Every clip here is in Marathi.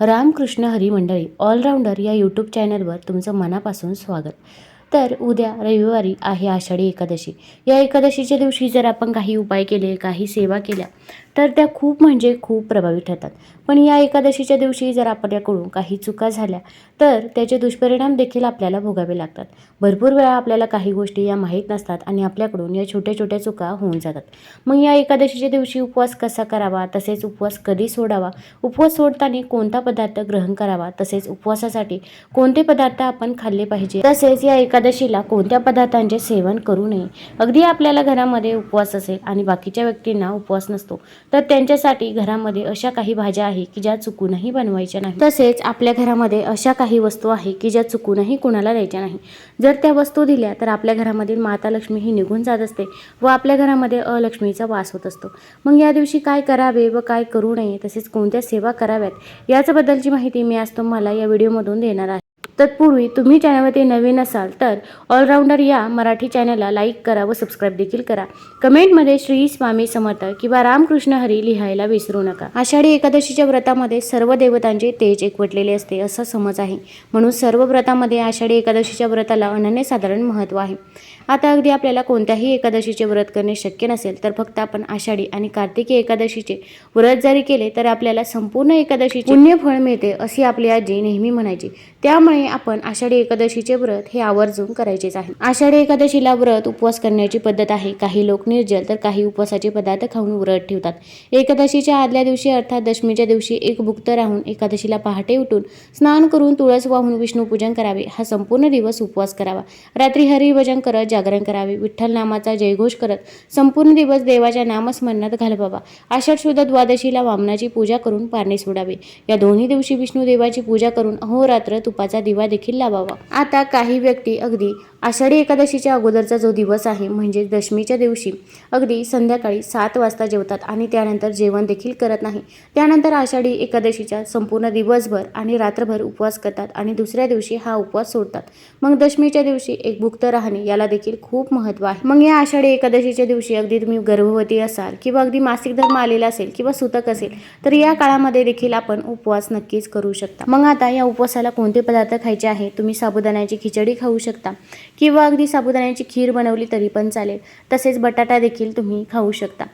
रामकृष्ण हरी मंडळी ऑलराऊंडर या यूट्यूब चॅनलवर तुमचं मनापासून स्वागत. तर उद्या रविवारी आहे आषाढी एकादशी. या एकादशीच्या दिवशी जर आपण काही उपाय केले काही सेवा केल्या तर त्या खूप म्हणजे खूप प्रभावी ठरतात. पण या एकादशीच्या दिवशी जर आपल्याकडून काही चुका झाल्या तर त्याचे दुष्परिणाम देखील आपल्याला भोगावे लागतात. भरपूर वेळा आपल्याला काही गोष्टी या माहीत नसतात आणि आपल्याकडून या छोट्या छोट्या चुका होऊन जातात. मग या एकादशीच्या दिवशी उपवास कसा करावा तसेच उपवास कधी सोडावा? उपवास सोडताना कोणता पदार्थ ग्रहण करावा? तसेच उपवासासाठी कोणते पदार्थ आपण खाल्ले पाहिजे? तसेच या एकादशीला कोणत्या पदार्थांचे सेवन करू नये? अगदी आपल्याला घरामध्ये उपवास असेल आणि बाकीच्या व्यक्तींना उपवास नसतो तर त्यांच्यासाठी घरामध्ये अशा काही भाज्या आहे की ज्या चुकूनही बनवायच्या नाही तसेच आपल्या घरामध्ये अशा काही वस्तू आहे की ज्या चुकूनही कुणाला द्यायच्या नाही जर त्या वस्तू दिल्या तर आपल्या घरामधील माता लक्ष्मी ही निघून जात असते व आपल्या घरामध्ये अलक्ष्मीचा वास होत असतो. मग या दिवशी काय करावे व काय करू नये तसेच कोणत्या सेवा कराव्यात याच्याबद्दलची माहिती मी आज तुम्हाला या व्हिडिओमधून देणार आहे. तत्पूर्वी तुम्ही चॅनलवरती नवीन असाल तर ऑलराऊंडर या मराठी चॅनलला लाईक करा व सबस्क्राईब देखील करा. कमेंटमध्ये श्री स्वामी समर्थ किंवा रामकृष्ण हरी लिहायला विसरू नका. आषाढी एकादशीच्या व्रतामध्ये सर्व देवतांचे तेज एकवटलेले असते असा समज आहे. म्हणून सर्व व्रतामध्ये आषाढी एकादशीच्या व्रताला अनन्यसाधारण महत्त्व आहे. आता अगदी आपल्याला कोणत्याही एकादशीचे व्रत करणे शक्य नसेल तर फक्त आपण आषाढी आणि कार्तिकी एकादशीचे व्रत जरी केले तर आपल्याला संपूर्ण एकादशीचे पुण्यफळ मिळते अशी आपली आजी नेहमी म्हणायची. त्यामुळे आपण आषाढी एकादशीचे व्रत हे आवर्जून करायचेच आहे. आषाढी एकादशीला व्रत उपवास करण्याची पद्धत आहे. काही लोक निर्जल तर काही उपवासाचे पदार्थ खाऊन व्रत ठेवतात. एकादशीच्या आदल्या दिवशी अर्थात दशमीच्या दिवशी एक भुक्त राहून एकादशीला पहाटे उठून स्नान करून तुळस वाहून विष्णू पूजन करावे. हा संपूर्ण दिवस उपवास करावा. रात्री हरिभजन करत जागरण करावे. विठ्ठल नामाचा जयघोष करत संपूर्ण दिवस देवाच्या नामस्मरणात घालवावा. आषाढ शुद्ध द्वादशीला वामनाची पूजा करून पारणे सोडावे. या दोन्ही दिवशी विष्णू देवाची पूजा करून अहोरात्र तुपाचा दिवा देखील लावावा. आता काही व्यक्ती अगदी आषाढी एकादशीच्या अगोदरचा जो दिवस आहे म्हणजे दशमीच्या दिवशी अगदी संध्याकाळी सात वाजता जेवतात आणि त्यानंतर जेवण देखील करत नाही. त्यानंतर आषाढी एकादशीच्या संपूर्ण दिवसभर आणि रात्रभर उपवास करतात आणि दुसऱ्या दिवशी हा उपवास सोडतात. मग दशमीच्या दिवशी एक भुक्त राहणे याला देखील खूप महत्त्व आहे. मग या आषाढी एकादशीच्या दिवशी अगदी तुम्ही गर्भवती असाल किंवा अगदी मासिक धर्म आलेला असेल किंवा सुतक असेल तर या काळामध्ये देखील आपण उपवास नक्कीच करू शकता. मग आता या उपवासाला कोणते पदार्थ खायचे आहे? तुम्ही साबुदाण्याची खिचडी खाऊ शकता. किंवा अगदी साबुदाण्याची खीर बनवली तरी पण चालेल. तसेच बटाटा देखील तुम्ही खाऊ शकता.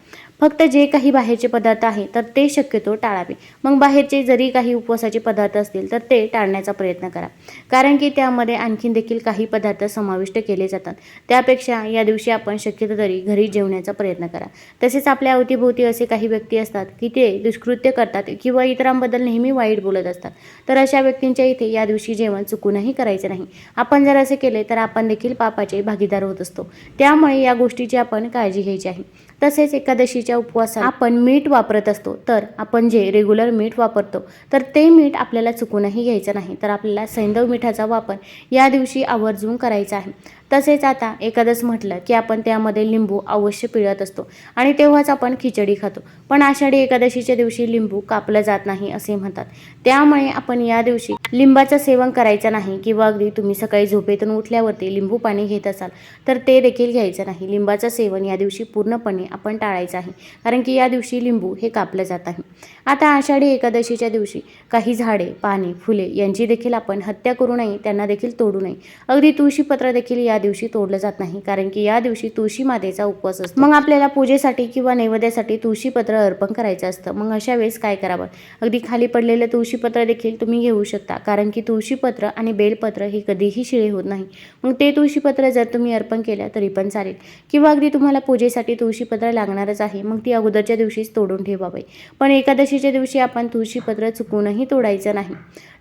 फक्त जे काही बाहेरचे पदार्थ आहे तर ते शक्यतो टाळावे. मग बाहेरचे जरी काही उपवासाचे पदार्थ असतील तर ते टाळण्याचा प्रयत्न करा. कारण की त्यामध्ये आणखीन देखील काही पदार्थ समाविष्ट केले जातात. त्यापेक्षा या दिवशी आपण शक्यतो तरी घरी जेवण्याचा प्रयत्न करा. तसेच आपल्या अवतीभोवती असे काही व्यक्ती असतात की ते दुष्कृत्य करतात किंवा इतरांबद्दल नेहमी वाईट बोलत असतात. तर अशा व्यक्तींच्या इथे या दिवशी जेवण चुकूनही करायचं नाही. आपण जर असे केले तर आपण देखील पापाचे भागीदार होत असतो. त्यामुळे या गोष्टीची आपण काळजी घ्यायची आहे. तसेच एकादशीच्या उपवासात आपण मीठ वापरत असतो तर आपण जे रेग्युलर मीठ वापरतो तर ते मीठ आपल्याला चुकूनही घ्यायचं नाही. तर आपल्याला सैंधव मिठाचा वापर या दिवशी आवर्जून करायचा आहे. तसेच आता एकादश म्हटलं की आपण त्यामध्ये लिंबू अवश्य पिळत असतो आणि तेव्हाच आपण खिचडी खातो. पण आषाढी एकादशीच्या दिवशी लिंबू कापलं जात नाही असे म्हणतात. त्यामुळे आपण या दिवशी लिंबाचं सेवन करायचं नाही किंवा अगदी तुम्ही सकाळी झोपेतून उठल्यावरती लिंबू पाणी घेत असाल तर ते देखील घ्यायचं नाही. लिंबाचं सेवन या दिवशी पूर्णपणे आपण टाळायचं आहे. कारण की या दिवशी लिंबू हे कापलं जात आहे. आता आषाढी एकादशीच्या दिवशी काही झाडे पाने फुले यांची देखील आपण हत्या करू नये त्यांना देखील तोडू नये. अगदी तुळशीपत्र देखील या या दिवशी तोडलं जात नाही. कारण की या दिवशी तुळशी मातेचा उपवास असतो. मग आपल्याला पूजेसाठी किंवा नैवेद्यासाठी तुळशीपत्र अर्पण करायचं असतं. मग अशा वेळेस काय करावं? अगदी खाली पडलेलं तुळशीपत्र देखील तुम्ही घेऊ शकता. कारण की तुळशीपत्र आणि बेलपत्र हे कधीही शिळे होत नाही. मग ते तुळशीपत्र जर तुम्ही अर्पण केलं तरी पण चालेल. किंवा अगदी तुम्हाला पूजेसाठी तुळशीपत्र लागणारच आहे. मग ती अगोदरच्या दिवशीच तोडून ठेवावे. पण एकादशीच्या दिवशी आपण तुळशीपत्र चुकूनही तोडायचं नाही.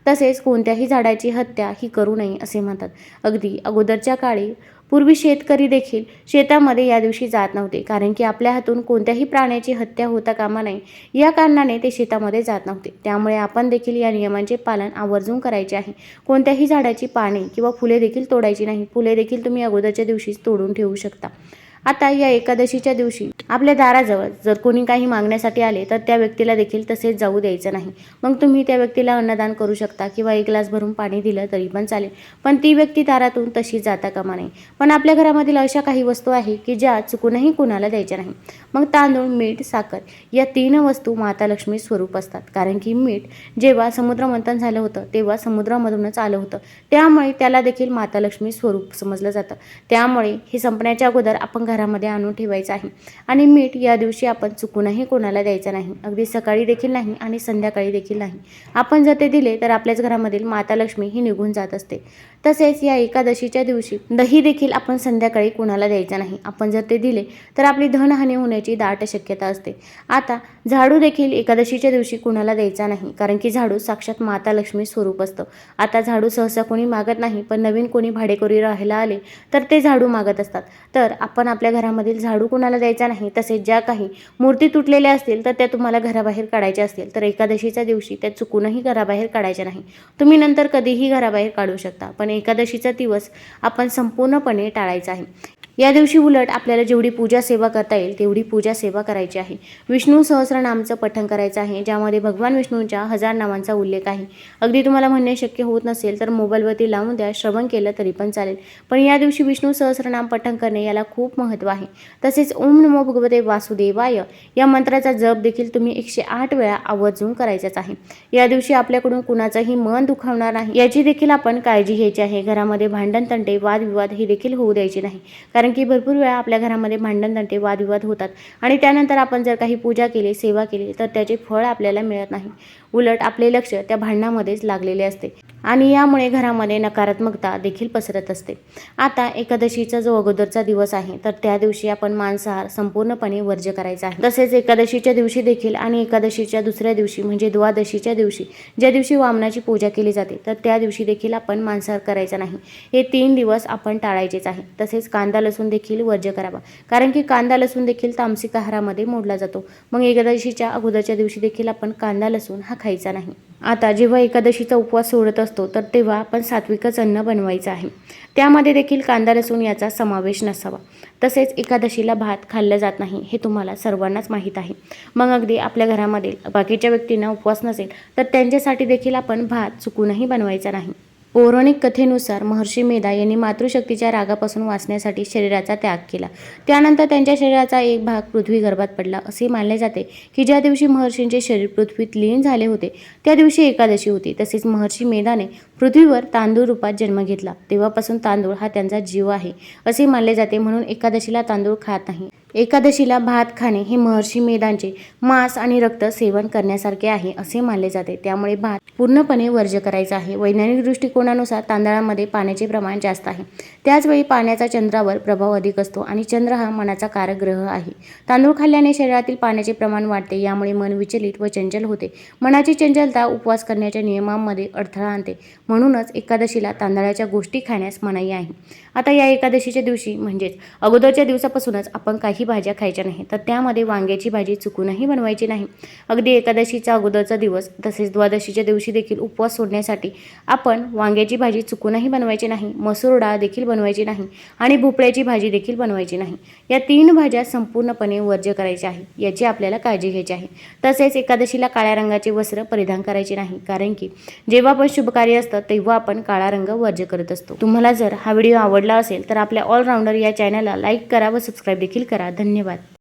तसेच कोणत्याही झाडाची हत्या ही करू नये असे म्हणतात. अगदी अगोदरच्या काळी पूर्वी शेतकरी देखील शेतामध्ये या दिवशी जात नव्हते. कारण की आपल्या हातून कोणत्याही प्राण्याची हत्या होता कामा नये. या कारणाने ते शेतामध्ये जात नव्हते. त्यामुळे आपण देखील या नियमांचे पालन आवर्जून करायचे आहे. कोणत्याही झाडाची पाने किंवा फुले देखील तोडायची नाही. फुले देखील तुम्ही अगोदरच्या दिवशीच तोडून ठेवू शकता. आता या एकादशीच्या दिवशी आपल्या दाराजवळ जर कोणी काही मागण्यासाठी आले तर त्या व्यक्तीला देखील तसेच जाऊ द्यायचं नाही. मग तुम्ही त्या व्यक्तीला अन्नदान करू शकता किंवा एक ग्लास भरून पाणी दिलं तरी पण चालेल. पण ती व्यक्ती दारातून तशी जाता कामा नये. पण आपल्या घरामधील अशा काही वस्तू आहे की ज्या चुकूनही कुणाला द्यायच्या नाही. मग तांदूळ मीठ साखर या तीन वस्तू माता लक्ष्मी स्वरूप असतात. कारण की मीठ जेव्हा समुद्रमंथन झालं होतं तेव्हा समुद्रामधूनच आलं होतं. त्यामुळे त्याला देखील माता लक्ष्मी स्वरूप समजलं जातं. त्यामुळे हे संपण्याच्या अगोदर आपण घरामध्ये आणून ठेवायचं आहे. आणि मीठ या दिवशी आपण चुकूनही कोणाला द्यायचं नाही. अगदी सकाळी देखील नाही आणि संध्याकाळी देखील नाही. आपण जर ते दिले तर आपल्याच घरामधील माता लक्ष्मी ही निघून जात असते. तसेच या एकादशीच्या दिवशी दही देखील आपण संध्याकाळी कोणाला द्यायचं नाही. आपण जर ते दिले तर आपली धनहानी होण्याची दाट शक्यता असते. आता झाडू देखील एकादशीच्या दिवशी कुणाला द्यायचा नाही. कारण की झाडू साक्षात माता लक्ष्मी स्वरूप असतं. आता झाडू सहसा कोणी मागत नाही पण नवीन कोणी भाडेकरी राहायला आले तर ते झाडू मागत असतात. तर आपण आपल्या आपल्या घरामधील झाडू कुणाला द्यायचा नाही तसेच ज्या काही मूर्ती तुटलेल्या असतील तर त्या तुम्हाला घराबाहेर काढायच्या असतील. तर एकादशीच्या दिवशी त्या चुकूनही घराबाहेर काढायच्या नाही. तुम्ही नंतर कधीही घराबाहेर काढू शकता पण एकादशीचा दिवस आपण संपूर्णपणे टाळायचा आहे. या दिवशी उलट आपल्याला जेवढी पूजा सेवा करता येईल तेवढी पूजा सेवा करायची आहे. विष्णू सहस्रनामचं पठण करायचं आहे ज्यामध्ये भगवान विष्णूंच्या हजार नावांचा उल्लेख आहे. अगदी तुम्हाला म्हणणे शक्य होत नसेल तर मोबाईलवरती लावून द्या श्रवण केलं तरी पण चालेल. पण या दिवशी विष्णू सहस्रनाम पठण करणे याला खूप महत्त्व आहे. तसेच ओम नमो भगवते वासुदेवाय या मंत्राचा जप देखील तुम्ही एकशे आठ वेळा आवर्जून करायचाच आहे. या दिवशी आपल्याकडून कुणाचंही मन दुखावणार नाही. याची देखील आपण काळजी घ्यायची आहे. घरामध्ये भांडण तंटे वादविवाद हे देखील होऊ द्यायचे नाही. कारण कारण की भरपूर वेळा आपल्या घरामध्ये भांडण तंटे वादविवाद होतात. आणि त्यानंतर आपण जर काही पूजा केली सेवा केली तर त्याचे फळ आपल्याला मिळत नाही. उलट आपले लक्ष त्या भांडणामध्येच लागलेले असते. आणि यामुळे घरामध्ये नकारात्मकता देखील पसरत असते. आता एकादशीचा जो अगोदरचा दिवस आहे तर त्या दिवशी आपण मांसाहार संपूर्णपणे वर्ज्य करायचा आहे. तसेच एकादशीच्या दिवशी देखील आणि एकादशीच्या दुसऱ्या दिवशी म्हणजे द्वादशीच्या दिवशी ज्या दिवशी वामनाची पूजा केली जाते तर त्या दिवशी देखील आपण मांसाहार करायचा नाही. हे तीन दिवस आपण टाळायचेच आहे. तसेच कांदा लसूण देखील वर्ज्य करावा. कारण की कांदा लसूण देखील तामसिक आहारामध्ये मोडला जातो. मग एकादशीच्या अगोदरच्या दिवशी देखील आपण कांदा लसूण हा खायचा नाही. आता जेव्हा एकादशीचा उपवास सोडत असतो तर तेव्हा आपण सात्विकच अन्न बनवायचं आहे. त्यामध्ये देखील कांदा लसूण याचा समावेश नसावा. तसेच एकादशीला भात खाल्लं जात नाही हे तुम्हाला सर्वांनाच माहीत आहे. मग अगदी आपल्या घरामधील बाकीच्या व्यक्तींना उपवास नसेल तर त्यांच्यासाठी देखील आपण भात चुकूनही बनवायचा नाही. पौराणिक कथेनुसार महर्षी मेधा यांनी मातृशक्तीच्या रागापासून वाचण्यासाठी शरीराचा त्याग केला. त्यानंतर त्यांच्या शरीराचा एक भाग पृथ्वी गर्भात पडला. असे मानले जाते की ज्या दिवशी महर्षींचे शरीर पृथ्वीत लीन झाले होते त्या दिवशी एकादशी होती. तसेच महर्षी मेधाने पृथ्वीवर तांदूळ रूपात जन्म घेतला. तेव्हापासून तांदूळ हा त्यांचा जीव आहे असे मानले जाते. म्हणून एकादशीला तांदूळ खात नाही. एकादशीला भात खाणे हे महर्षी मेधांचे मांस आणि रक्त सेवन करण्यासारखे आहे असे मानले जाते. त्यामुळे भात पूर्णपणे वर्ज्य करायचा आहे. वैज्ञानिक दृष्टिकोनानुसार तांदळामध्ये पाण्याचे प्रमाण जास्त आहे. त्याचवेळी पाण्याचा चंद्रावर प्रभाव अधिक असतो आणि चंद्र हा मनाचा कारक ग्रह आहे. तांदूळ खाल्ल्याने शरीरातील पाण्याचे प्रमाण वाढते यामुळे मन विचलित व चंचल होते. मनाची चंचलता उपवास करण्याच्या नियमांमध्ये अडथळा आणते. म्हणूनच एकादशीला तांदळाच्या गोष्टी खाण्यास मनाई आहे. आता या एकादशीच्या दिवशी म्हणजेच अगोदरच्या दिवसापासूनच आपण काही भाज्या खायच्या नाही. तर त्यामध्ये वांग्याची भाजी चुकूनही बनवायची नाही. अगदी एकादशीचा अगोदरचा दिवस तसेच द्वादशीच्या दिवशी देखील उपवास सोडण्यासाठी आपण वांग्याची भाजी चुकूनही बनवायची नाही मसूर डाळ देखील बनवायची नाही आणि भोपळ्याची भाजी देखील बनवायची नाही. या तीन भाज्या संपूर्णपणे वर्ज्य करायच्या आहे याची आपल्याला काळजी घ्यायची आहे. तसेच एकादशीला काळ्या रंगाचे वस्त्र परिधान करायचे नाही कारण की जेव्हा पण शुभकार्य असतं तेव्हा आपण काळा रंग वर्ज्य करत असतो. तुम्हाला जर हा व्हिडिओ आवडला असेल तर आपल्या ऑलराऊंडर या चॅनलला लाईक करा व सबस्क्राईब देखील करा. धन्यवाद.